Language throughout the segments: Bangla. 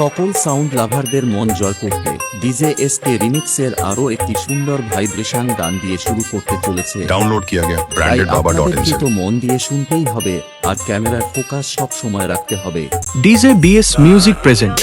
সকল সাউন্ড লাভারদের মন জয় করতে ডিজে এসকে রিমিক্সের আরও একটি সুন্দর ভাইব্রেশন গান দিয়ে শুরু করতে চলেছে। ডাউনলোড তো মন দিয়ে শুনতেই হবে আর ক্যামেরার ফোকাস সব সময় রাখতে হবে। DJ BS music present.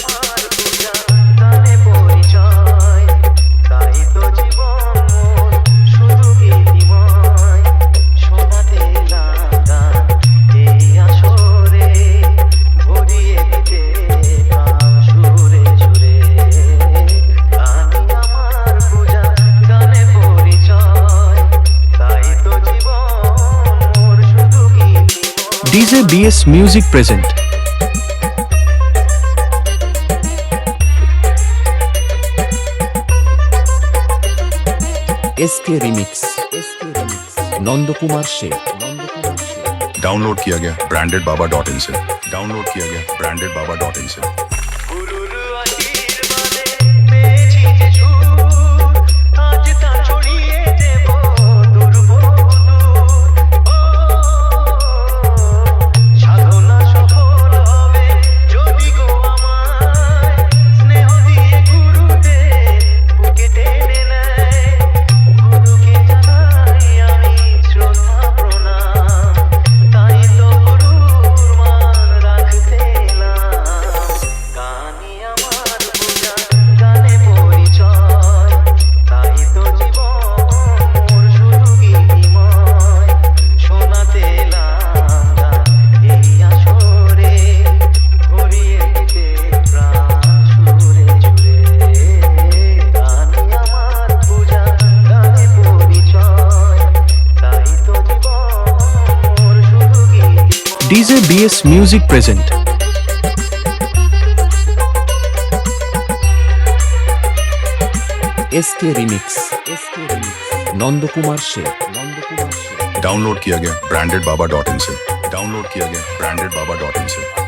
DJ BS Music present. SK Remix. Nandkumar Shaikh download किया गया ब्रांडेड बाबा डॉट इन से डाउनलोड किया गया ब्रांडेड बाबा डॉट इन से DJ BS music present S K remix S K remix Nandakumar Sheikh Nandakumar Sheikh download किया गया ब्रांडेड बाबा डॉट इन से डाउनलोड किया गया ब्रांडेड बाबा डॉट इन से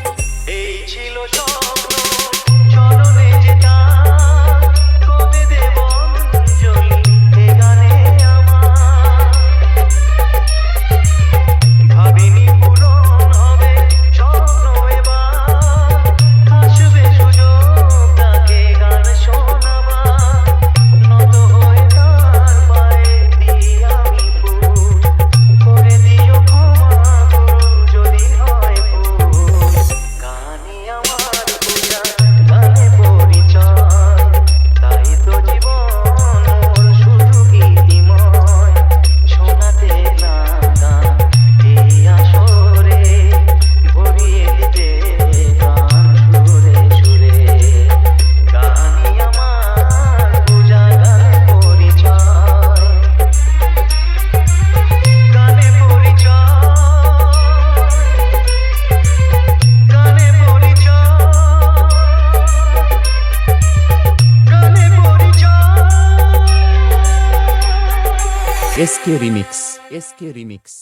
পরিচয় S K remix S K remix